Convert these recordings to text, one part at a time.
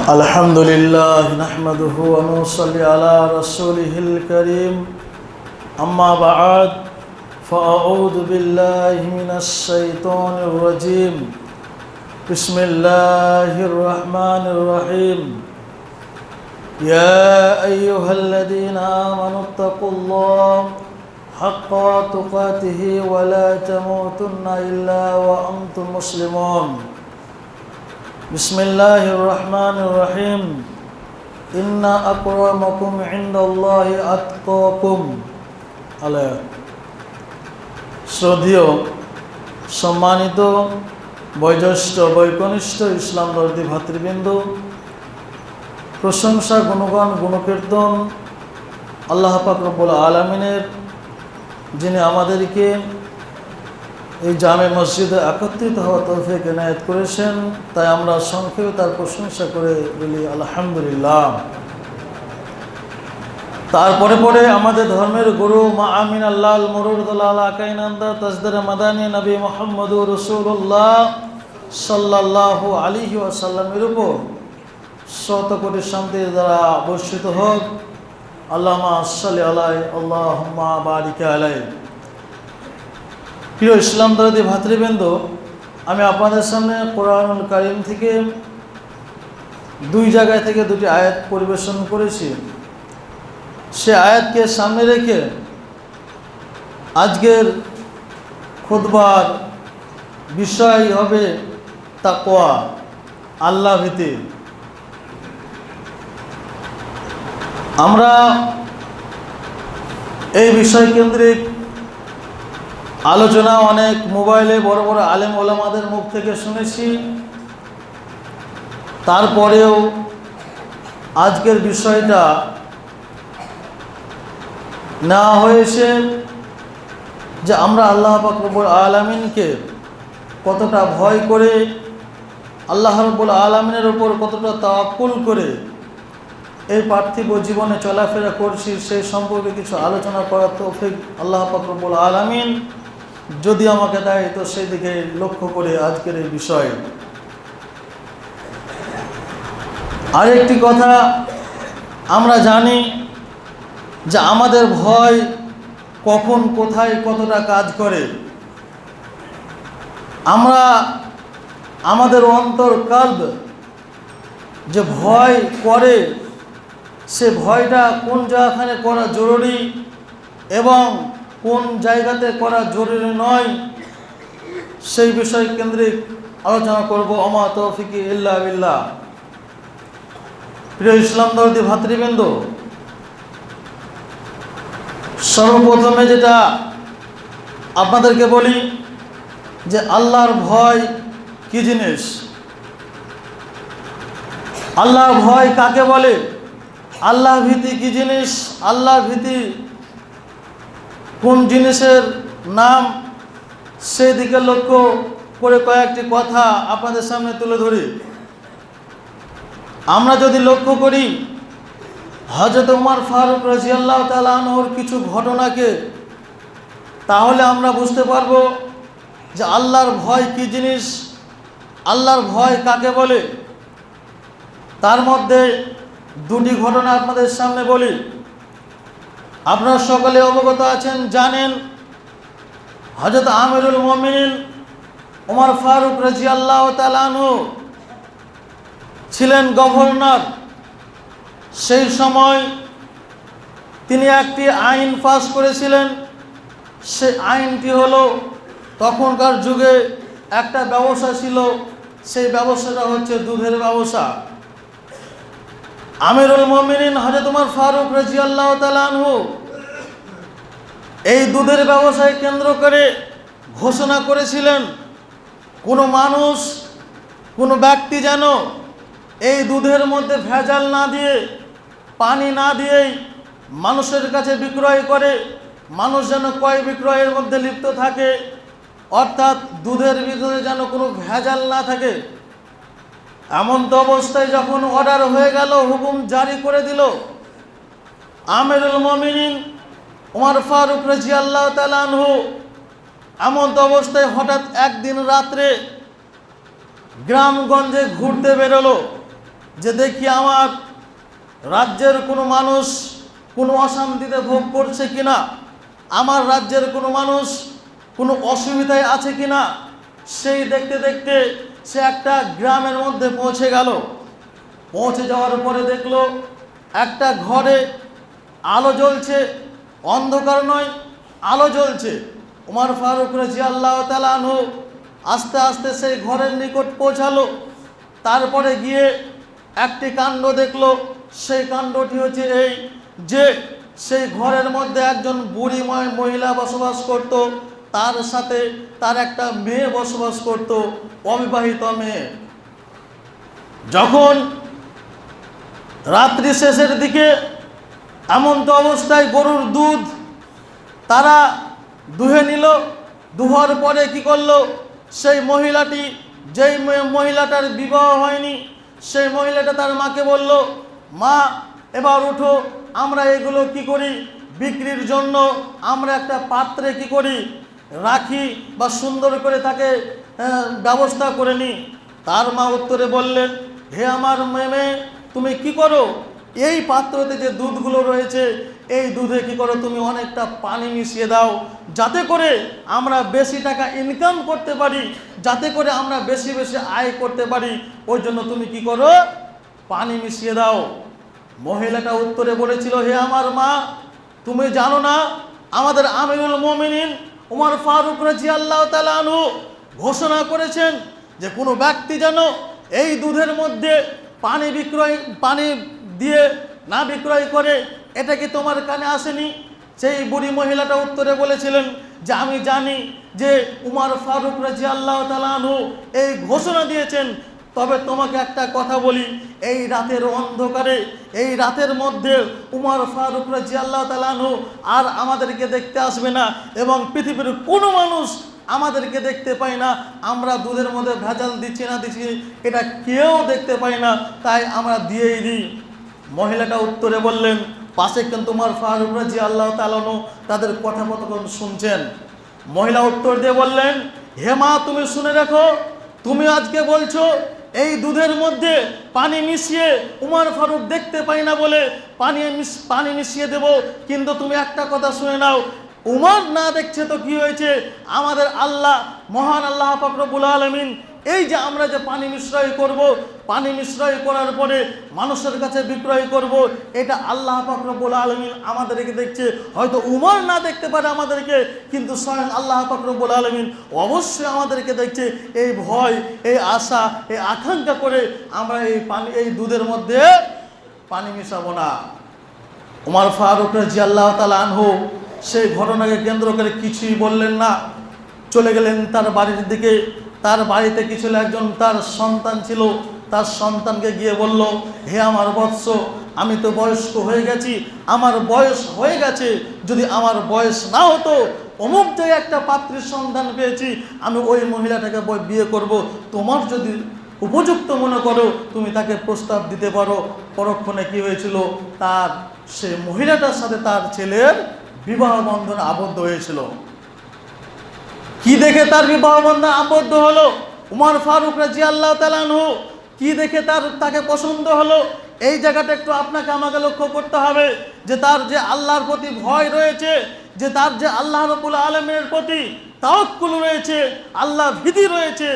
الحمد لله نحمده ونصلي على رسوله الكريم أما بعد فأعوذ بالله من الشيطان الرجيم بسم الله الرحمن الرحيم يا أيها الذين آمنوا اتقوا الله حق تقاته ولا تموتن إلا وأنتم مسلمون بسم الله الرحمن الرحيم إن أكرمكم عند الله أتقاكم আলায়া শ্রদ্ধেয় সম্মানিত বয়োজ্যেষ্ঠ বৈকনিষ্ঠ ইসলাম দর্দি ভাতৃবৃন্দ প্রশংসা গুণগান গুণকীর্তন আল্লাহ পাকরবুল আলমিনের যিনি আমাদেরকে এই জামে মসজিদে একত্রিত হওয়া তৌফিক এনায়ত করেছেন। তাই আমরা সংক্ষেপে তার প্রশংসা করে বলি, আলহামদুলিল্লাহ। তারপরে পরে আমাদের ধর্মের গুরু মা আমিন আল্লাহ মরুদুল্লাহ আকাইনন্দা তসদের মাদানী নবী মোহাম্মদ রসুল্লাহ সাল্লাহ আলিহি ওয়াসাল্লামের উপর শত কোটি শান্তির দ্বারা বর্ষিত হোক। আল্লামা সাল্লি আলাই আল্লাহ বারিকা আলাই প্রিয় ইসলাম দরদি ভাতৃবৃন্দ, আমি আপনাদের সামনে কোরআনুল কারিম থেকে দুই জায়গায় থেকে দুটি আয়াত পরিবেশন করেছি। সে আয়াতকে সামনে রেখে আজকের খুদবার বিষয় হবে তাকোয়া আল্লাহ ভীতি। আমরা এই বিষয় কেন্দ্রিক আলোচনা অনেক, মোবাইলে বড় বড় আলেম ওলামাদের মুখ থেকে শুনেছি। তারপরেও আজকের বিষয়টা নেওয়া হয়েছে যে আমরা আল্লাহ পাকবুল আলমিনকে কতটা ভয় করে, আল্লাহ রব্বুল আলমিনের ওপর কতটা তাকুল করে এই পার্থিব জীবনে চলাফেরা করছি সেই সম্পর্কে কিছু আলোচনা করার তৌফিক আল্লাহ পাকরবুল আলমিন যদি আমাকে দেয়, তো সেই দিকে লক্ষ্য করে আজকের এই বিষয়। আরেকটি কথা, আমরা জানি যে আমাদের ভয় কখন, কোথায়, কতটা কাজ করে। আমরা, আমাদের অন্তর কাল্ব যে ভয় করে, সে ভয়টা কোন জায়গাখানে করা জরুরি এবং কোন জায়গাতে করা জরুরি নয়, সেই বিষয় কেন্দ্রিক আলোচনা করব। অমা তৌফিকি ইল্লা বিল্লাহ। প্রিয় ইসলাম দর্দি ভাতৃবৃন্দ, সর্বপ্রথমে যেটা আপনাদেরকে বলি যে আল্লাহর ভয় কি জিনিস? আল্লাহর ভয় কাকে বলে? আল্লাহ ভীতি কি জিনিস? আল্লাহ ভীতি কোন জিনিসের নাম সেদিকে লক্ষ্য করে কয়েকটি কথা আপনাদের সামনে তুলে ধরি। আমরা যদি লক্ষ্য করি হজরত উমার ফারুক রাজিয়াল্লাহ তালাহর কিছু ঘটনাকে, তাহলে আমরা বুঝতে পারব যে আল্লাহর ভয় কি জিনিস, আল্লাহর ভয় কাকে বলে? তার মধ্যে দুটি ঘটনা আপনাদের সামনে বলি। আপনারা সকলে অবগত আছেন, জানেন হজরত আমিরুল মমিন ওমর ফারুক রাজি আল্লাহ তালানু ছিলেন গভর্নর। সেই সময় তিনি একটি আইন পাস করেছিলেন। সে আইনটি হলো, তখনকার যুগে একটা ব্যবসা ছিল, সেই ব্যবসাটা হচ্ছে দুধের ব্যবসা। আমিরুল মমিনিন হজরত উমর ফারুক রাজি আল্লাহ তালানহু এই দুধের ব্যবসায় কেন্দ্র করে ঘোষণা করেছিলেন, কোনো মানুষ, কোনো ব্যক্তি যেন এই দুধের মধ্যে ভেজাল না দিয়ে, পানি না দিয়েই মানুষের কাছে বিক্রয় করে, মানুষ যেন ক্রয় বিক্রয়ের মধ্যে লিপ্ত থাকে, অর্থাৎ দুধের ভিতরে যেন কোনো ভেজাল না থাকে। এমন তো অবস্থায় যখন অর্ডার হয়ে গেল, হুকুম জারি করে দিল, আমিরুল মমিনিন উমার ফারুক রাজি আল্লাহ তালানহু এমন তো অবস্থায় হঠাৎ একদিন রাত্রে গ্রামগঞ্জে ঘুরতে বেরোলো যে দেখি আমার রাজ্যের কোনো মানুষ কোনো অশান্তিতে ভোগ করছে কিনা, আমার রাজ্যের কোনো মানুষ কোনো অসুবিধায় আছে কিনা, সেই দেখতে দেখতে সে একটা গ্রামের মধ্যে পৌঁছে গেল। পৌঁছে যাওয়ার পরে দেখল একটা ঘরে আলো জ্বলছে অন্ধকার নয়, আলো জ্বলছে। উমার ফারুক রাজি আল্লাহ তালানহ আস্তে আস্তে সেই ঘরের নিকট পৌঁছালো। তারপরে গিয়ে একটি কাণ্ড দেখল। সেই কাণ্ডটি হচ্ছে এই যে সেই ঘরের মধ্যে একজন বুড়ি ময়- মহিলা বসবাস করত। তার সাথে তার একটা মেয়ে বসবাস করত, অবিবাহিত মেয়ে। যখন রাত্রি শেষের দিকে এমন তো অবস্থায় গরুর দুধ তারা দুহে নিল, দুহার পরে কি করল? সেই মহিলাটি, যেই মহিলাটার বিবাহ হয়নি, সেই মহিলাটা তার মাকে বলল, মা, এবার উঠো, আমরা এগুলো কি করি? বিক্রির জন্য আমরা একটা পাত্রে কি করি? রাখি বা সুন্দর করে তাকে ব্যবস্থা করে নিই তার মা উত্তরে বললেন, হে আমার মেয়ে তুমি কি করো? এই পাত্রতে যে দুধগুলো রয়েছে, এই দুধে কি করো তুমি অনেকটা পানি মিশিয়ে দাও, যাতে করে আমরা বেশি টাকা ইনকাম করতে পারি, যাতে করে আমরা বেশি বেশি আয় করতে পারি। ওই জন্য তুমি কি করো, পানি মিশিয়ে দাও। মহিলাটা উত্তরে বলেছিল, হে আমার মা, তুমি জানো না, আমাদের আমিরুল মোমিনিন উমার ফারুক রাজি আল্লাহ তালানু ঘোষণা করেছেন যে কোনো ব্যক্তি যেন এই দুধের মধ্যে পানি বিক্রয়, পানি দিয়ে না বিক্রয় করে, এটা কি তোমার কানে আসেনি? সেই বুড়ি মহিলাটা উত্তরে বলেছিলেন যে আমি জানি যে উমার ফারুক রাজি আল্লাহ তালানহু এই ঘোষণা দিয়েছেন। তবে তোমাকে একটা কথা বলি, এই রাতের অন্ধকারে, এই রাতের মধ্যে উমার ফারুক রাজি আল্লাহ তালানহু আর আমাদেরকে দেখতে আসবে না এবং পৃথিবীর কোনো মানুষ আমাদেরকে দেখতে পাই না। আমরা দুধের মধ্যে ভেজাল দিচ্ছি না দিচ্ছি, এটা কেউ দেখতে পাই না, তাই আমরা দিয়েই দিই। মহিলাটা উত্তরে বললেন, পাশে কিন্তু ফারুক রাজি আল্লাহ তালানো তাদের কথোপকথন শুনছেন? মহিলা উত্তর দিয়ে বললেন, হে মা, তুমি শুনে রাখো, তুমি আজকে বলছো, এই দুধের মধ্যে পানি মিশিয়ে উমার ফারুক দেখতে পাই না বলে পানি পানি মিশিয়ে দেব, কিন্তু তুমি একটা কথা শুনে নাও, উমার না দেখছে তো কি হয়েছে? আমাদের আল্লাহ, মহান আল্লাহ ফকরবুল আলমিন এই যে আমরা যে পানি মিশ্রয় করব, পানি মিশ্রয় করার পরে মানুষের কাছে বিক্রয় করব, এটা আল্লাহ ফকরবুল আলমিন আমাদেরকে দেখছে। হয়তো উমর না দেখতে পারে আমাদেরকে, কিন্তু স্বয়ং আল্লাহ ফকরবুল আলমিন অবশ্যই আমাদেরকে দেখছে। এই ভয়, এই আশা, এই আকাঙ্ক্ষা করে আমরা এই পানি, এই দুধের মধ্যে পানি মিশাবো না। উমার ফারুক রাজি আল্লাহ তালা আনহু সেই ঘটনাকে কেন্দ্র করে কিছুই বললেন না। চলে গেলেন তার বাড়ির দিকে। তার বাড়িতে কিছু একজন তার সন্তান ছিল, তার সন্তানকে গিয়ে বলল, হে আমার বৎস, আমি তো বয়স্ক হয়ে গেছি, আমার বয়স হয়ে গেছে, যদি আমার বয়স না হতো, অমুক জায়গায় একটা পাত্রীর সন্ধান পেয়েছি, আমি ওই মহিলাটাকে বিয়ে করব। তোমার যদি উপযুক্ত মনে করো, তুমি তাকে প্রস্তাব দিতে পারো। পরক্ষণে কি হয়েছিল? তার, সে মহিলাটার সাথে তার ছেলের বিবাহ বন্ধনে আবদ্ধ হয়েছিল। কি দেখে তার বিবাহ বন্ধন আবদ্ধ হলো? উমর ফারুক রাজি আল্লাহ তালানহু কি দেখে তার, তাকে পছন্দ হলো? এই জায়গাটা একটু আপনাকে আমাকে লক্ষ্য করতে হবে, যে তার যে আল্লাহর প্রতি ভয় রয়েছে, যে তার যে আল্লাহ রবুল আলমের প্রতি তাওয়াক্কুল রয়েছে আল্লাহ ভীতি রয়েছে,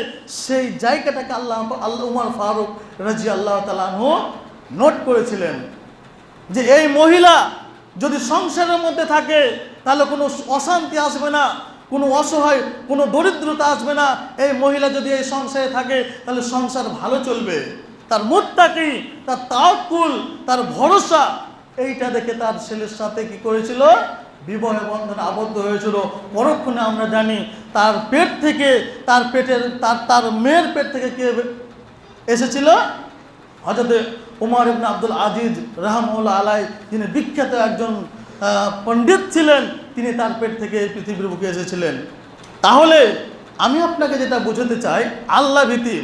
সেই জায়গাটাকে আল্লাহ আল্লাহ উমর ফারুক রাজি আল্লাহ তালানহু নোট করেছিলেন, যে এই মহিলা যদি সংসারের মধ্যে থাকে, তাহলে কোনো অশান্তি আসবে না। কোনো অসহায়, কোনো দরিদ্রতা আসবে না। এই মহিলা যদি এই সংসারে থাকে, তাহলে সংসার ভালো চলবে। তার মুখটা কি? তার তাওকুল তার ভরসা। এইটা দেখে তার ছেলের সাথে কি করেছিল? বিবাহ বন্ধনে আবদ্ধ হয়েছিল। পরক্ষণে আমরা জানি, তার পেট থেকে, তার পেটের, তার তার মেয়ের পেট থেকে কে এসেছিল? হজরত উমার ইবনে আব্দুল আজিজ রহমুল্লাহ আলাই যিনি বিখ্যাত একজন পণ্ডিত ছিলেন। তিনি তার পেট থেকে পৃথিবীর বুকে এসেছিলেন। তাহলে আমি আপনাকে যেটা বোঝাতে চাই, আল্লাহ ভীতি।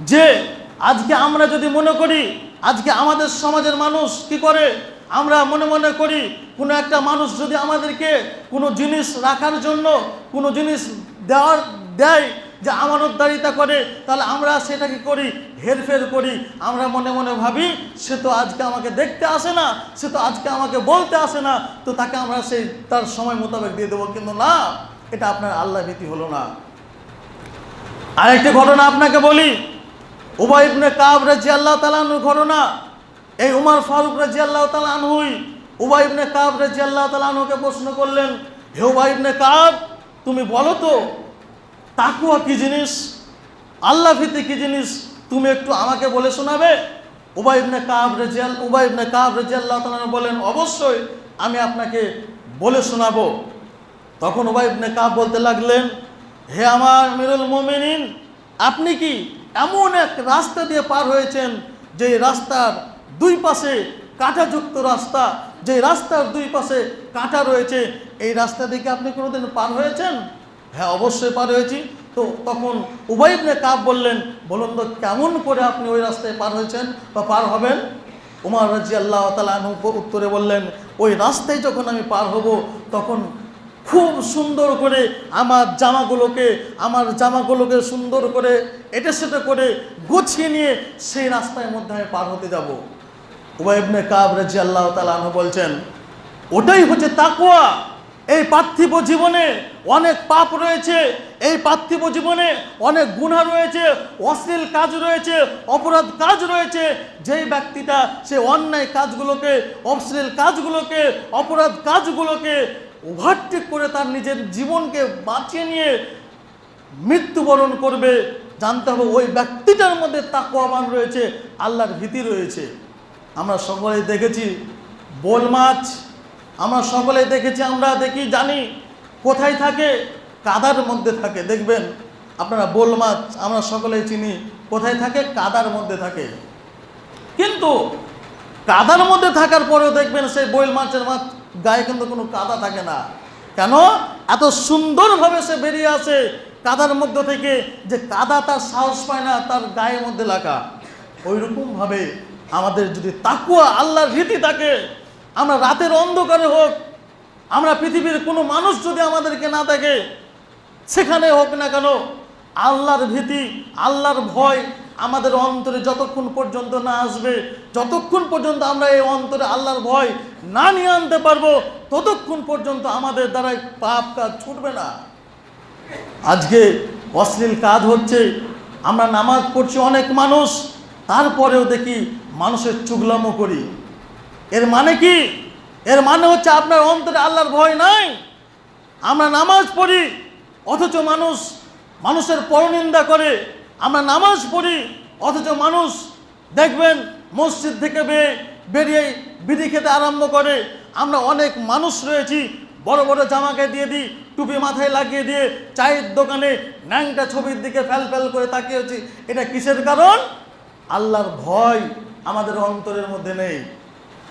যে আজকে আমরা যদি মনে করি, আজকে আমাদের সমাজের মানুষ কি করে? আমরা মনে মনে করি, কোনো একটা মানুষ যদি আমাদেরকে কোনো জিনিস রাখার জন্য, কোনো জিনিস দেওয়ার, দেয় যে আমানতদারিতা করে, তাহলে আমরা সেটাকে করি, হেরফের করি। আমরা মনে মনে ভাবি, সে তো আজকে আমাকে দেখতে আসে না, সে তো আজকে আমাকে বলতে আসে না, তো তাকে আমরা সেই, তার সময় মোতাবেক দিয়ে দেবো। কিন্তু না, এটা আপনার আল্লাহ ভীতি হলো না। আরেকটি ঘটনা আপনাকে বলি। উবাই ইবনে কাব রাজি আল্লাহ তালানুর ঘটনা। এই উমার ফারুক রাজি আল্লাহ তালানহুই উবাই ইবনে কাব রাজি আল্লাহ তালানুকে প্রশ্ন করলেন, হে উবাই ইবনে কাব, তুমি বলো তো তাকুয়া কি জিনিস? আল্লাহ ভীতি কি জিনিস? তুমি একটু আমাকে বলে শোনাবে? উবাই কাব রাজিয়াল উবাই কাব রাজি আল্লাহ বলেন, অবশ্যই আমি আপনাকে বলে শোনাবো। তখন উবাই কাব বলতে লাগলেন, হে আমার মিরুল মোমিনিন, আপনি কি এমন এক রাস্তা দিয়ে পার হয়েছেন যে রাস্তার দুই পাশে কাঁটাযুক্ত রাস্তা যে রাস্তার দুই পাশে কাঁটা রয়েছে, এই রাস্তা দিকে আপনি কোনোদিন পার হয়েছেন? হ্যাঁ অবশ্যই পার হয়েছি। তো তখন উভয় ইবনে কাব বললেন, বলুন তো কেমন করে আপনি ওই রাস্তায় পার হয়েছেন বা পার হবেন? উমার রাজি আল্লাহ তালা উত্তরে বললেন, ওই রাস্তায় যখন আমি পার হব, তখন খুব সুন্দর করে আমার জামাগুলোকে আমার জামাগুলোকে সুন্দর করে এটা সেটা করে গুছিয়ে নিয়ে সেই রাস্তার মধ্যে আমি পার হতে যাব। উবাইবনে কাব রাজি আল্লাহ তালাহ বলছেন, ওটাই হচ্ছে তাকুয়া এই পার্থিব জীবনে অনেক পাপ রয়েছে, এই পার্থিব জীবনে অনেক গুণা রয়েছে, অশ্লীল কাজ রয়েছে, অপরাধ কাজ রয়েছে। যেই ব্যক্তিটা সে অন্যায় কাজগুলোকে, অশ্লীল কাজগুলোকে, অপরাধ কাজগুলোকে ওভারটেক করে তার নিজের জীবনকে বাঁচিয়ে নিয়ে মৃত্যুবরণ করবে, জানতে হবে ওই ব্যক্তিটার মধ্যে তাকুয়ামান রয়েছে, আল্লাহর ভীতি রয়েছে। আমরা সকলেই দেখেছি বোল মাছ আমরা সকলে দেখেছি, আমরা দেখি, জানি কোথায় থাকে, কাদার মধ্যে থাকে। দেখবেন, আপনারা বোল মাছ আমরা সকলেই চিনি, কোথায় থাকে? কাদার মধ্যে থাকে। কিন্তু কাদার মধ্যে থাকার পরেও দেখবেন সেই বইল মাছের মাছ গায়ে কিন্তু কোনো কাদা থাকে না। কেন? এত সুন্দরভাবে সে বেরিয়ে আসে কাদার মধ্যে থেকে যে কাদা তার সাহস পায় না, তার গায়ের মধ্যে লাগা। ওই রকমভাবে আমাদের যদি তাকুয়া আল্লাহর ভীতি থাকে আমরা রাতের অন্ধকারে হোক, আমরা পৃথিবীর কোনো মানুষ যদি আমাদেরকে না দেখে, সেখানে হোক না কেন, আল্লাহর ভীতি, আল্লাহর ভয় আমাদের অন্তরে যতক্ষণ পর্যন্ত না আসবে, যতক্ষণ পর্যন্ত আমরা এই অন্তরে আল্লাহর ভয় না নিয়ে আনতে পারব, ততক্ষণ পর্যন্ত আমাদের দ্বারা পাপ কাজ ছুটবে না। আজকে অশ্লীল কাজ হচ্ছে, আমরা নামাজ পড়ছি অনেক মানুষ, তারপরেও দেখি মানুষের চুগলামো করি। এর মানে কি? এর মানে হচ্ছে আপনার অন্তরে আল্লাহর ভয় নাই। আমরা নামাজ পড়ি, অথচ মানুষ মানুষের পরনিন্দা করে। আমরা নামাজ পড়ি, অথচ মানুষ দেখবেন মসজিদ থেকে বেয়ে, বেরিয়ে বিড়ি খেতে আরম্ভ করে। আমরা অনেক মানুষ রয়েছি, বড় বড় জামাকে দিয়ে দিই, টুপি মাথায় লাগিয়ে দিয়ে চায়ের দোকানে ন্যাংটা ছবির দিকে ফ্যাল ফ্যাল করে তাকিয়েছি এটা কিসের কারণ? আল্লাহর ভয় আমাদের অন্তরের মধ্যে নেই।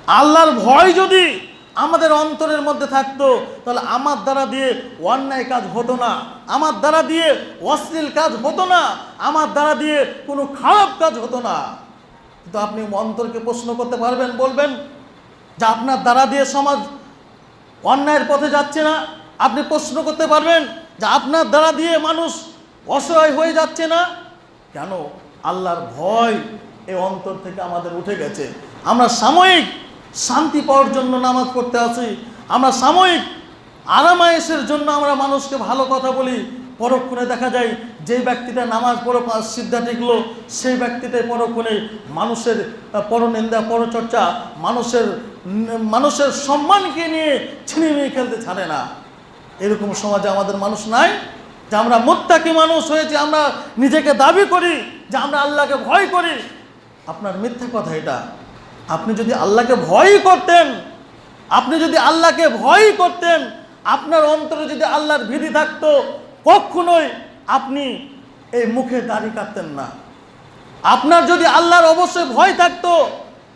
আল্লাহর ভয় যদি আমাদের অন্তরের মধ্যে থাকতো, তাহলে আমার দ্বারা দিয়ে অন্যায় কাজ হতো না, আমার দ্বারা দিয়ে অশ্লীল কাজ হতো না, আমার দ্বারা দিয়ে কোনো খারাপ কাজ হতো না। কিন্তু আপনি অন্তরকে প্রশ্ন করতে পারবেন, বলবেন যে আপনার দ্বারা দিয়ে সমাজ অন্যায়ের পথে যাচ্ছে না। আপনি প্রশ্ন করতে পারবেন যে আপনার দ্বারা দিয়ে মানুষ অসহায় হয়ে যাচ্ছে না। কেন? আল্লাহর ভয় এ অন্তর থেকে আমাদের উঠে গেছে। আমরা সাময়িক শান্তি পাওয়ার জন্য নামাজ পড়তে আসি আমরা সাময়িক আরামায়েশের জন্য আমরা মানুষকে ভালো কথা বলি, পরক্ষণে দেখা যায় যে ব্যক্তিটা নামাজ পড়ো পাঁচ সিদ্ধা টিকলো, সেই ব্যক্তিটাই পরক্ষণে মানুষের পরনিন্দা, পরচর্চা, মানুষের মানুষের সম্মানকে নিয়ে ছিনিমিনি খেলতে ছাড়ে না। এরকম সমাজে আমাদের মানুষ নাই যে আমরা মোত্তাকি মানুষ হয়েছে আমরা নিজেকে দাবি করি, যে আমরা আল্লাহকে ভয় করি। আপনার মিথ্যা কথা এটা। আপনি যদি আল্লাহকে ভয়ই করতেন, আপনি যদি আল্লাহকে ভয়ই করতেন, আপনার অন্তরে যদি আল্লাহর ভীতি থাকতো, কখনোই আপনি এই মুখে দাড়ি কাটতেন না। আপনার যদি আল্লাহর অবশ্যই ভয় থাকতো,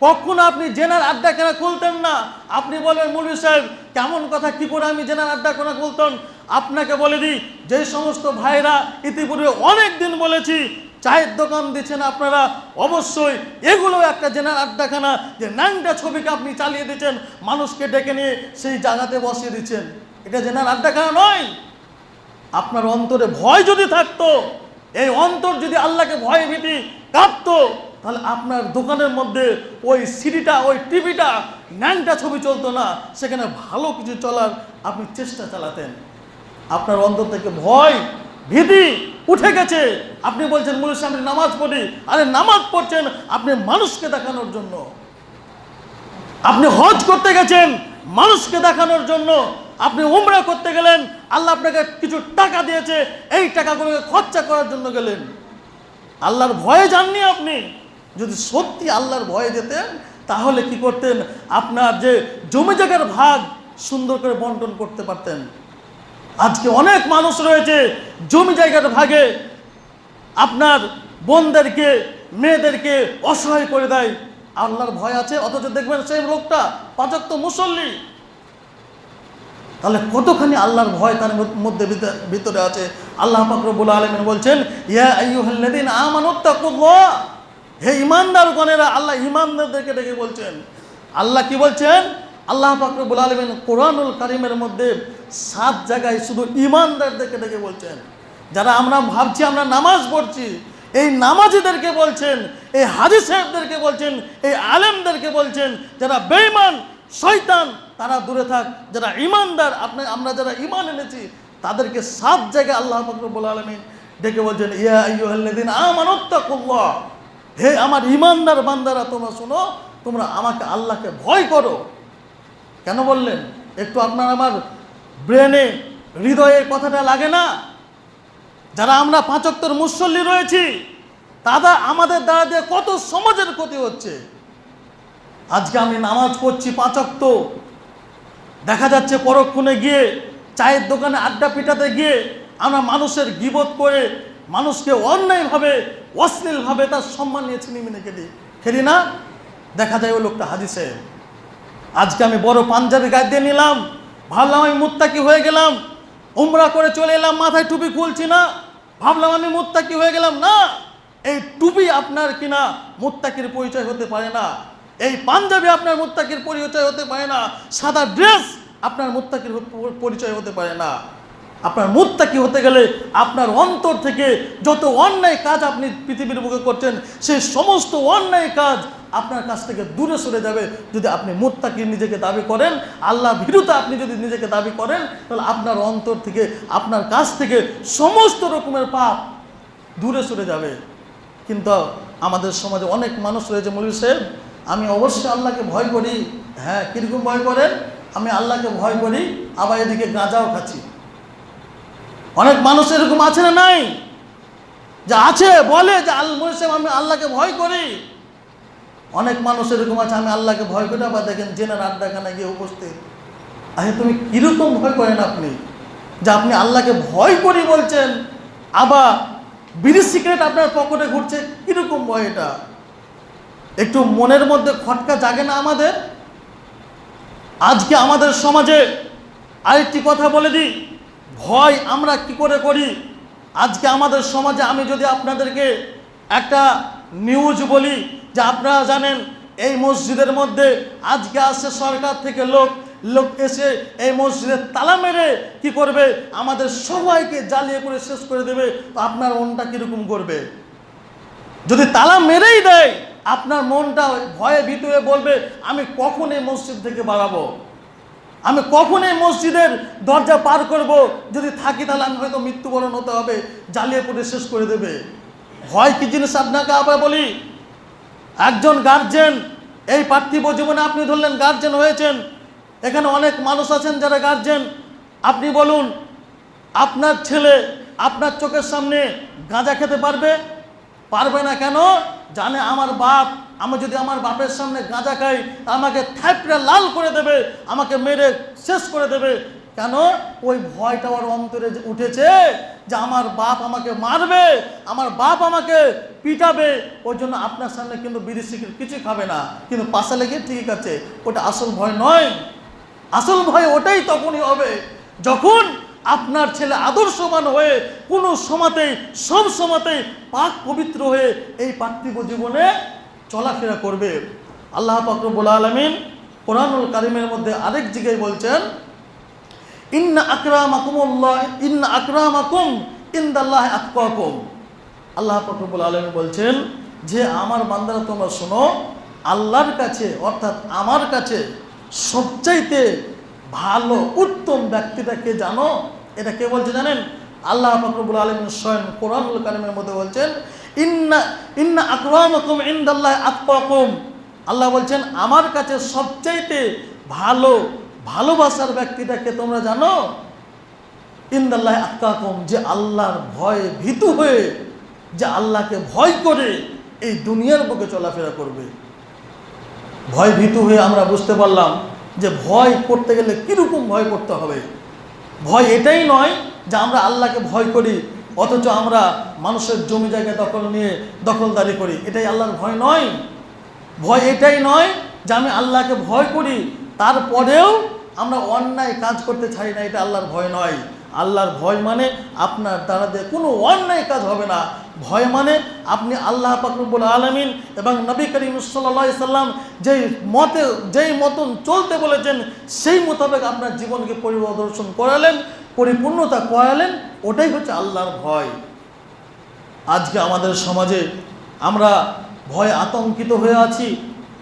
কখনো আপনি জেনার আড্ডা কেনা খুলতেন না? আপনি বলেন মুলি সাহেব, কেমন কথা, কি করে আমি জেনার আড্ডা কেনা খুলতাম? আপনাকে বলে দিই, যে সমস্ত ভাইরা ইতিপূর্বে অনেক দিন বলেছি চায়ের দোকান দিচ্ছেন আপনারা, অবশ্যই এগুলো একটা জেনার আড্ডাখানা যে ন্যাংটা ছবিকে আপনি চালিয়ে দিচ্ছেন, মানুষকে ডেকে নিয়ে সেই জায়গাতে বসিয়ে দিচ্ছেন। এটা জেনার আড্ডাখানা নয়। আপনার অন্তরে ভয় যদি থাকতো, এই অন্তর যদি আল্লাহকে ভয় ভীতি কাঁপতো, তাহলে আপনার দোকানের মধ্যে ওই সিডিটা, ওই টিভিটা, ন্যাংটা ছবি চলতো না। সেখানে ভালো কিছু চলার আপনি চেষ্টা চালাতেন। আপনার অন্তর থেকে ভয় ভীতি উঠে গেছে। আপনি বলছেন মুলিশ আমি নামাজ পড়ি। আরে, নামাজ পড়ছেন, আপনি মানুষকে দেখানোর জন্য। আপনি হজ করতে গেছেন, মানুষকে দেখানোর জন্য। আপনি উমরা করতে গেলেন, আল্লাহ আপনাকে কিছু টাকা দিয়েছে, এই টাকাগুলোকে খরচা করার জন্য গেলেন। আল্লাহর ভয়ে যাননি আপনি? যদি সত্যি আল্লাহর ভয়ে যেতেন, তাহলে কি করতেন? আপনার যে জমি জায়গার ভাগ সুন্দর করে বন্টন করতে পারতেন। আজকে অনেক মানুষ রয়েছে, জমি জায়গার ভাগে, আপনার বোনদেরকে, মেয়েদেরকে অসহায় করে দেয়। আল্লাহর ভয় আছে, অথচ দেখবেন সেই লোকটা পাচক তো মুসল্লি। তাহলে কতখানি আল্লাহর ভয় তার মধ্যে ভিতরে- আছে? আল্লাহ পাকরবুল আলমিন বলছেন, ইয়া আইয়ুহাল্লাযীনা আমানুত্তাকুল্লাহ হে ইমানদার গণেরা আল্লাহ ইমানদারদেরকে ডেকে বলছেন। আল্লাহ কি বলছেন? আল্লাহ পাকরবুল আলমিন কোরআনুল কারিমের মধ্যে সাত জায়গায় শুধু ইমানদারদেরকে ডেকে বলছেন। যারা আমরা ভাবছি আমরা নামাজ পড়ছি, এই নামাজিদেরকে বলছেন, এই হাজি সাহেবদেরকে বলছেন, এই আলেমদেরকে বলছেন, যারা বেঈমান, শয়তান, তারা দূরে থাক। যারা ইমানদার আপনি, আমরা যারা ইমান এনেছি, তাদেরকে সাত জায়গায় আল্লাহ ফকরবুল আলমিন ডেকে বলছেন, ইয়া আইয়ুহাল্লাযীনা আমানুত্তাকুল্লাহ হে আমার ইমানদার বান্দারা, তোমরা শোনো, তোমরা আমাকে আল্লাহকে ভয় করো। কেন বললেন? একটু আপনার আমার ব্রেনে, হৃদয়ে কথাটা লাগে না? যারা আমরা পাঁচক্তর মুসল্লি রয়েছি, তারা আমাদের দ্বারা দিয়ে কত সমাজের ক্ষতি হচ্ছে? আজকে আমি নামাজ পড়ছি পাঁচক্ত। দেখা যাচ্ছে পরক্ষণে গিয়ে চায়ের দোকানে আড্ডা পিটাতে গিয়ে আমরা মানুষের গিবত করে মানুষকে অন্যায়ভাবে, অশ্লীলভাবে তার সম্মান নিয়ে ছিনিমিনে খেলি খেলি না? দেখা যায় ওই লোকটা সাহেব। আজকে আমি বড় পাঞ্জাবি গায়ে দিয়ে নিলাম। ভাবলাম আমি মুত্তাকি হয়ে গেলাম। উমরা করে চলে এলাম, মাথায় টুপি খুলছি না। ভাবলাম আমি মুত্তাকি হয়ে গেলাম, না। এই টুপি আপনার কিনা মুত্তাকির পরিচয় হতে পারে না। এই পাঞ্জাবি আপনার মুত্তাকির পরিচয় হতে পারে না। সাদা ড্রেস আপনার মুত্তাকির পরিচয় হতে পারে না। আপনার মুত্তাকি হতে গেলে আপনার অন্তর থেকে যত অন্যায় কাজ আপনি পৃথিবীর বুকে করছেন সেই সমস্ত অন্যায় কাজ আপনার কাছ থেকে দূরে সরে যাবে। যদি আপনি মুত্তাকি নিজেকে দাবি করেন, আল্লাহ ভীরুতা আপনি যদি নিজেকে দাবি করেন, তাহলে আপনার অন্তর থেকে, আপনার কাছ থেকে সমস্ত রকমের পাপ দূরে সরে যাবে। কিন্তু আমাদের সমাজে অনেক মানুষ রয়েছে মৌলী সাহেব, আমি অবশ্যই আল্লাহকে ভয় করি। হ্যাঁ কীরকম ভয় করেন? আমি আল্লাহকে ভয় করি, আবার এদিকে গাঁজাও খাচ্ছি। অনেক মানুষ এরকম আছে না নাই? যে আছে, বলে যে আল মৌলী সাহেব, আমি আল্লাহকে ভয় করি। অনেক মানুষ এরকম আছে, আমি আল্লাহকে ভয় করি আবার দেখেন জেনার আড্ডাখানে গিয়ে উপস্থিত। আচ্ছা তুমি কীরকম ভয় করেন আপনি? যে আপনি আল্লাহকে ভয় করি বলছেন, আবার বিড়ি সিগারেট আপনার পকেটে ঘুরছে, কীরকম ভয় এটা? একটু মনের মধ্যে খটকা জাগে না আমাদের? আজকে আমাদের সমাজে আরেকটি কথা বলে দিই, ভয় আমরা কি করে করি? আজকে আমাদের সমাজে আমি যদি আপনাদেরকে একটা নিউজ বলি, যে আপনারা জানেন, এই মসজিদের মধ্যে আজকে আসছে সরকার থেকে লোক লোক এসে এই মসজিদের তালা মেরে কি করবে? আমাদের সবাইকে জ্বালিয়ে করে শেষ করে দেবে। তো আপনার মনটা কীরকম করবে? যদি তালা মেরেই দেয়, আপনার মনটা ভয়ে ভিতরে বলবে, আমি কখন এই মসজিদ থেকে বাড়াবো? আমি কখন এই মসজিদের দরজা পার করব? যদি থাকি তাহলে আমি হয়তো মৃত্যুবরণ হতে হবে, জ্বালিয়ে পড়ে শেষ করে দেবে। ভয় কি জিনিস আপনাকে আবার বলি? একজন গার্জেন এই পার্থিব জীবনে আপনি ধরলেন গার্জেন হয়েছেন। এখানে অনেক মানুষ আছেন যারা গার্জেন আপনি বলুন, আপনার ছেলে আপনার চোখের সামনে গাঁজা খেতে পারবে? পারবে না কেন? জানে আমার বাপ, আমি যদি আমার বাপের সামনে গাঁজা খাই আমাকে থ্যাপড়ে লাল করে দেবে, আমাকে মেরে শেষ করে দেবে। কেন? ওই ভয়টা ওর অন্তরে উঠেছে যে আমার বাপ আমাকে মারবে, আমার বাপ আমাকে পিটাবে ওই জন্য আপনার সামনে কিন্তু বিড়ি সিগারেট কিছু খাবে না। কিন্তু পাশে লেগে ঠিক আছে ওটা আসল ভয় নয়। আসল ভয় ওটাই তখনই হবে যখন আপনার ছেলে আদর্শমান হয়ে কোনো সমাতেই, সব সমাতেই পাক পবিত্র হয়ে এই পার্থিব জীবনে চলাফেরা করবে। আল্লাহ পাকরবুল আলমিন কোরআনুল কারিমের মধ্যে আরেক জায়গায় বলছেন ইন্না আকরামাকুমুল্লাহ ইন্না আকরামাকুম ইন্দাল্লাহ আতকাকুম। আল্লাহ ফকরবুল আলমী বলছেন, যে আমার বান্দারা তোমরা শোনো, আল্লাহর কাছে অর্থাৎ আমার কাছে সবচাইতে ভালো, উত্তম ব্যক্তিটাকে জানো? এটা কে বলছে জানেন? আল্লাহ ফকরবুল আলমিন স্বয়ং কোরআনুল কালিমের মধ্যে বলছেন, ইন্না ইন্না আকরামকুম ইনদাল্লাহ আতকাকুম। আল্লাহ বলছেন, আমার কাছে সবচাইতে ভালো ভালোবাসার ব্যক্তিটাকে তোমরা জানো? ইন্দাল্লাহ আতকাকুম, যে আল্লাহর ভয়ে ভীতু হয়ে, যে আল্লাহকে ভয় করে এই দুনিয়ার বুকে চলাফেরা করবে। ভয় ভীতু হয়ে আমরা বুঝতে পারলাম যে ভয় করতে গেলে কীরকম ভয় করতে হবে। ভয় এটাই নয় যে আমরা আল্লাহকে ভয় করি, অথচ আমরা মানুষের জমি জায়গা দখল নিয়ে দখলদারি করি। এটাই আল্লাহর ভয় নয়। ভয় এটাই নয় যে আমি আল্লাহকে ভয় করি, তারপরেও আমরা অন্যায় কাজ করতে চাই না, এটা আল্লাহর ভয় নয়। আল্লাহর ভয় মানে আপনার দ্বারা দিয়ে কোনো অন্যায় কাজ হবে না। ভয় মানে আপনি আল্লাহ পাকরবুল আলমিন এবং নবী করিম সাল্লা সাল্লাম যেই মতে, যেই মতন চলতে বলেছেন, সেই মোতাবেক আপনার জীবনকে পরিদর্শন করালেন, পরিপূর্ণতা করালেন, ওটাই হচ্ছে আল্লাহর ভয়। আজকে আমাদের সমাজে আমরা ভয় আতঙ্কিত হয়ে আছি।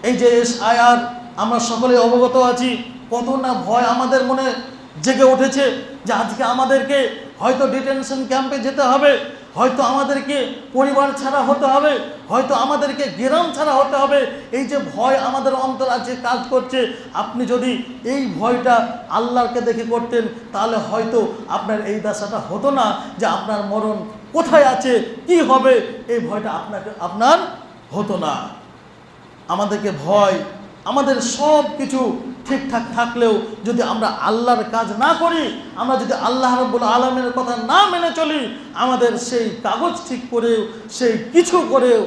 এই যে এস আয়ার আমরা সকলে অবগত আছি। কত না ভয় আমাদের মনে জেগে উঠেছে যে আজকে আমাদেরকে হয়তো ডিটেনশন ক্যাম্পে যেতে হবে, হয়তো আমাদেরকে পরিবার ছাড়া হতে হবে, হয়তো আমাদেরকে গ্রাম ছাড়া হতে হবে। এই যে ভয় আমাদের অন্তর আছে, কাজ করছে, আপনি যদি এই ভয়টা আল্লাহকে দেখে করতেন, তাহলে হয়তো আপনার এই দশাটা হতো না যে আপনার মরণ কোথায় আছে, কি হবে, এই ভয়টা আপনাকে, আপনার হতো না। আমাদেরকে ভয় আমাদের সব কিছু ঠিকঠাক থাকলেও যদি আমরা আল্লাহর কাজ না করি, আমরা যদি আল্লাহ রব্বুল আলমের কথা না মেনে চলি, আমাদের সেই কাগজ ঠিক করেও, সেই কিছু করেও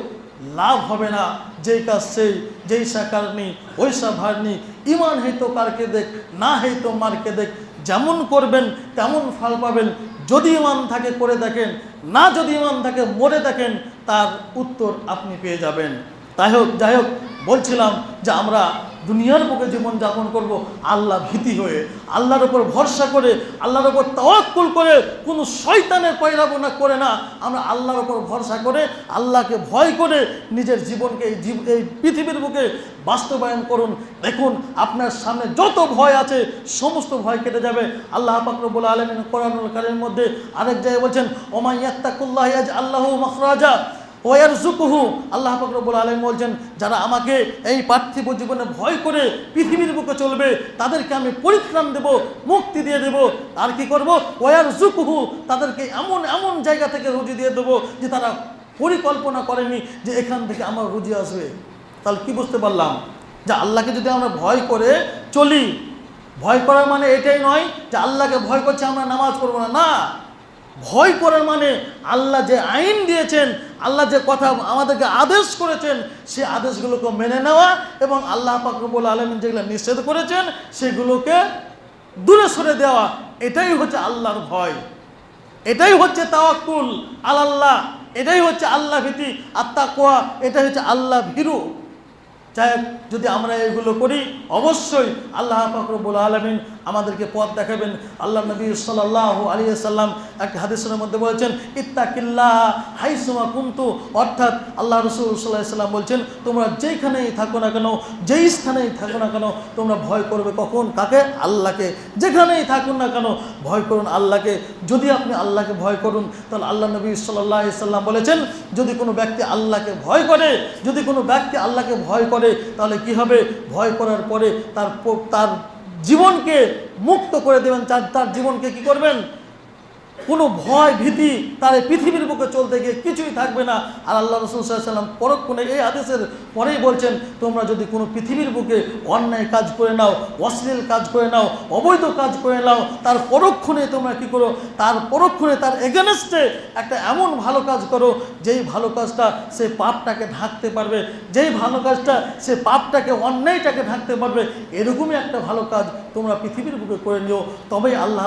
লাভ হবে না। যেই কাজ সেই, যেই সাকারনি ওই সাভারনি ইমান হইতো কারকে দেখ, না হইতো মারকে দেখ, যেমন করবেন তেমন ফল পাবেন। যদি ইমান থাকে করে দেখেন, না যদি ইমান থাকে মরে দেখেন, তার উত্তর আপনি পেয়ে যাবেন। তাই হোক, যাই হোক বলছিলাম যে আমরা দুনিয়ার বুকে জীবন যাপন করব, আল্লাহ ভীতি হয়ে, আল্লাহর ওপর ভরসা করে, আল্লাহর ওপর তাওয়াক্কুল করে, কোনো শয়তানের পয়রাবনা করে না। আমরা আল্লাহর ওপর ভরসা করে, আল্লাহকে ভয় করে নিজের জীবনকে, এই এই পৃথিবীর বুকে বাস্তবায়ন করুন। দেখুন, আপনার সামনে যত ভয় আছে, সমস্ত ভয় কেটে যাবে। আল্লাহ পাকরবুল আলমিন কোরআনুল কারের মধ্যে আরেক জায়গায় বলছেন ওমাইয়াত্তাকুল্লাহ আল্লাহ মখরাজা। ওয়ার জুকুহু আল্লাহ ফকরবুল আলম বলছেন, যারা আমাকে এই পার্থিব জীবনে ভয় করে পৃথিবীর বুকে চলবে, তাদেরকে আমি পরিত্রাণ দেব, মুক্তি দিয়ে দেব। আর কি করব? ওয়ার জুকুহু তাদেরকে এমন এমন জায়গা থেকে রুজি দিয়ে দেবো যে তারা পরিকল্পনা করেনি যে এখান থেকে আমার রুজি আসবে। তাহলে কি বুঝতে পারলাম? যে আল্লাহকে যদি আমরা ভয় করে চলি, ভয় করার মানে এটাই নয় যে আল্লাহকে ভয় করছে আমরা নামাজ পড়ব না। না ভয় করার মানে আল্লাহ যে আইন দিয়েছেন, আল্লাহ যে কথা আমাদেরকে আদেশ করেছেন, সে আদেশগুলোকে মেনে নেওয়া এবং আল্লাহ পাকবুল আলমিন যেগুলো নিষেধ করেছেন, সেগুলোকে দূরে সরে দেওয়া, এটাই হচ্ছে আল্লাহর ভয়। এটাই হচ্ছে তাওয়াক্কুল আল্লাহ এটাই হচ্ছে আল্লাহ ভীতি আত্মাকোয়া এটাই হচ্ছে আল্লাহ ভীরু। হোক, যদি আমরা এগুলো করি অবশ্যই আল্লাহ ফকরবুল আলমিন আমাদেরকে পথ দেখাবেন। আল্লাহ নবী সাল্লাহ আলী সাল্লাম এক হাদিসের মধ্যে বলেছেন ইত্তাকিল্লাহ হাইসুমা কুন্তু। অর্থাৎ আল্লাহ রসুল সাল্লাহ সাল্লাম বলছেন তোমরা যেইখানেই থাকো না কেন যেই স্থানেই থাকো না কেন তোমরা ভয় করবে কখন? কাকে? আল্লাহকে। যেখানেই থাকুন না কেন ভয় করুন আল্লাহকে। যদি আপনি আল্লাহকে ভয় করুন তাহলে আল্লাহ নবী সাল্লাহ সাল্লাম বলেছেন যদি কোনো ব্যক্তি আল্লাহকে ভয় করে যদি কোনো ব্যক্তি আল্লাহকে ভয় করে তাহলে কি হবে? ভয় করার পরে তার তার জীবনকে মুক্ত করে দেবেন। তার তার জীবনকে কি করবেন? কোনো ভয় ভীতি তার পৃথিবীর বুকে চলতে গিয়ে কিছুই থাকবে না। আর আল্লাহ রসুল সাল্লাম পরক্ষণে এই আদেশের পরেই বলছেন, তোমরা যদি কোনো পৃথিবীর বুকে অন্যায় কাজ করে নাও, অশ্লীল কাজ করে নাও, অবৈধ কাজ করে নাও, তার পরক্ষণে তোমরা কি করো? তার পরক্ষণে তার এগেনস্টে একটা এমন ভালো কাজ করো, যেই ভালো কাজটা সে পাপটাকে ঢাকতে পারবে, যেই ভালো কাজটা সে পাপটাকে, অন্যায়টাকে ঢাকতে পারবে, এরকমই একটা ভালো কাজ তোমরা পৃথিবীর বুকে করে নিও। তবেই আল্লাহ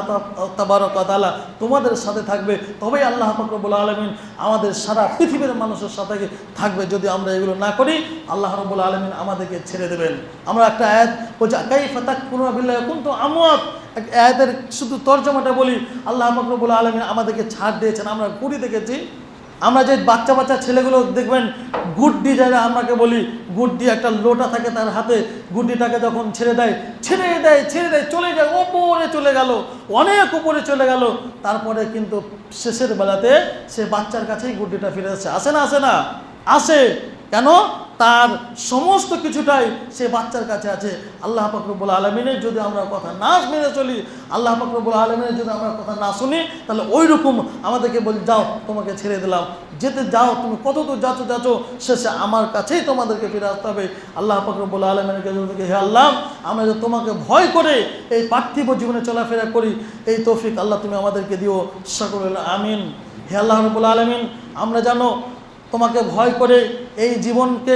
তাবারকাতালা তোমাদের সাথে থাকবে। তবেই আল্লাহ ফকরবুল আলমিন আমাদের সারা পৃথিবীর মানুষের সাথে থাকবে। যদি আমরা এগুলো না করি, আল্লাহ রবুল আলমিন আমাদেরকে ছেড়ে দেবেন। আমরা একটা আয়াত বলছি একাই ফাতাক কিন্তু আমত আয়াতের শুধু তর্জমাটা বলি, আল্লাহ ফকরবুল আলমিন আমাদেরকে ছাড় দিয়েছেন। আমরা ঘুরি দেখেছি আমরা যে বাচ্চা বাচ্চা ছেলেগুলো দেখবেন, গুড্ডি যারা আমাকে বলি, গুড্ডি একটা লোটা থাকে তার হাতে, গুড্ডিটাকে যখন ছেড়ে দেয় ছেড়ে দেয় ছেড়ে দেয়, চলে যায়, ওপরে চলে গেল, অনেক উপরে চলে গেল। তারপরে কিন্তু শেষের বেলাতে সে বাচ্চার কাছেই গুড্ডিটা ফিরে আসছে আসে না আসে না। আসে, কেন? তার সমস্ত কিছুটাই সে বাচ্চার কাছে আছে। আল্লাহ ফাকরবুল আলমিনের যদি আমরা কথা না মেনে চলি, আল্লাহ ফাকরবুল আলমিনের যদি আমরা কথা না শুনি, তাহলে ওই রকম আমাদেরকে বলি, যাও, তোমাকে ছেড়ে দিলাম। যেতে যাও, তুমি কত দূর যাচ্ছ যাচ্ছ, শেষে আমার কাছেই তোমাদেরকে ফিরে আসতে হবে। আল্লাহ ফাকরবুল আলমিনকে যদি হে আল্লাহ, আমরা যে তোমাকে ভয় করে এই পার্থিব জীবনে চলাফেরা করি, এই তৌফিক আল্লাহ তুমি আমাদেরকে দিও। সকল আমিন। হে আল্লাহ রবুল আলমিন, আমরা জানো তোমাকে ভয় করে এই জীবনকে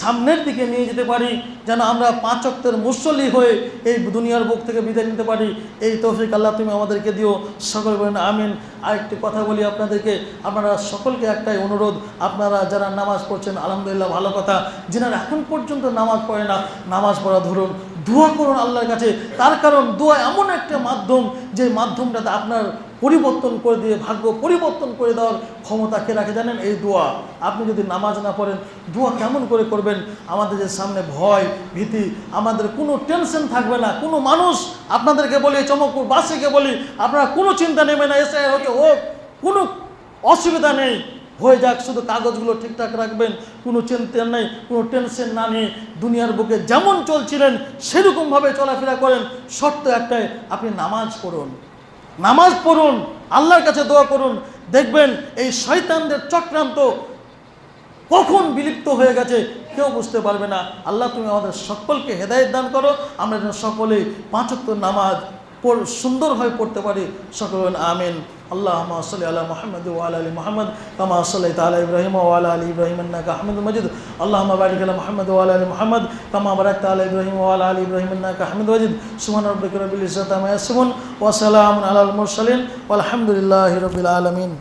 সামনের দিকে নিয়ে যেতে পারি, যেন আমরা পাঁচ অক্টের মুসল্লি হয়ে এই দুনিয়ার বুক থেকে বিদায় নিতে পারি। এই তৌফিক আল্লাহ তুমি আমাদেরকে দিও। সকল বলেন আমিন। আরেকটি কথা বলি আপনাদেরকে। আপনারা সকলকে একটাই অনুরোধ। আপনারা যারা নামাজ পড়ছেন, আলহামদুলিল্লাহ ভালো কথা। যিনারা এখন পর্যন্ত নামাজ পড়ে না, নামাজ পড়া ধরুন, দোয়া করুন আল্লাহর কাছে। তার কারণ দোয়া এমন একটা মাধ্যম, যে মাধ্যমটাতে আপনার পরিবর্তন করে দিয়ে, ভাগ্য পরিবর্তন করে দেওয়ার ক্ষমতা কে রাখে জানেন? এই দোয়া। আপনি যদি নামাজ না পড়েন, দোয়া কেমন করে করবেন? আমাদের যে সামনে ভয়, ভীতি, আমাদের কোনো টেনশন থাকবে না। কোনো মানুষ আপনাদেরকে বলি, চমকপুর বাসীকে বলি, আপনারা কোনো চিন্তা নেবে না, এসে হচ্ছে হোক, কোনো অসুবিধা নেই। হয়ে যাক, শুধু কাগজগুলো ঠিকঠাক রাখবেন, কোনো চিন্তা নেই, কোনো টেনশন না নিয়ে দুনিয়ার বুকে যেমন চলছিলেন, সেরকমভাবে চলাফেরা করেন। শর্ত একটাই, আপনি নামাজ পড়ুন। নামাজ পড়ুন, আল্লাহর কাছে দোয়া করুন, দেখবেন এই শয়তানদের চক্রান্ত কখন বিলুপ্ত হয়ে গেছে কেউ বুঝতে পারবে না। আল্লাহ, তুমি আমাদের সকলকে হেদায়ত দান করো, আমরা যেন সকলে পাঁচত্ব নামাজ সুন্দরভাবে পড়তে পারি। সকল আমিন। আল্লাহ সাল্লি আলা মোহাম্মদ ওয়াল আলী মোহাম্মদ কামা সাল্লি তালা ইব্রাহিম ওয়াল আলী ইব্রাহিম আন্নাকা আহমদ মজিদ। আল্লাহ বারিক আলা মোহাম্মদ ওয়াল আলী মোহাম্মদ কামা বারাক তালা ইব্রাহিম ওয়াল আলী ইব্রাহিম আন্নাকা আহমদ মজিদ। সুমান রব্বিক রবিল ইসরাত আমা ইয়াসিমুন ওয়া সালামুন আলাল মুরসালিন। ওয়ালহামদুলিল্লাহি রাব্বিল আলামিন।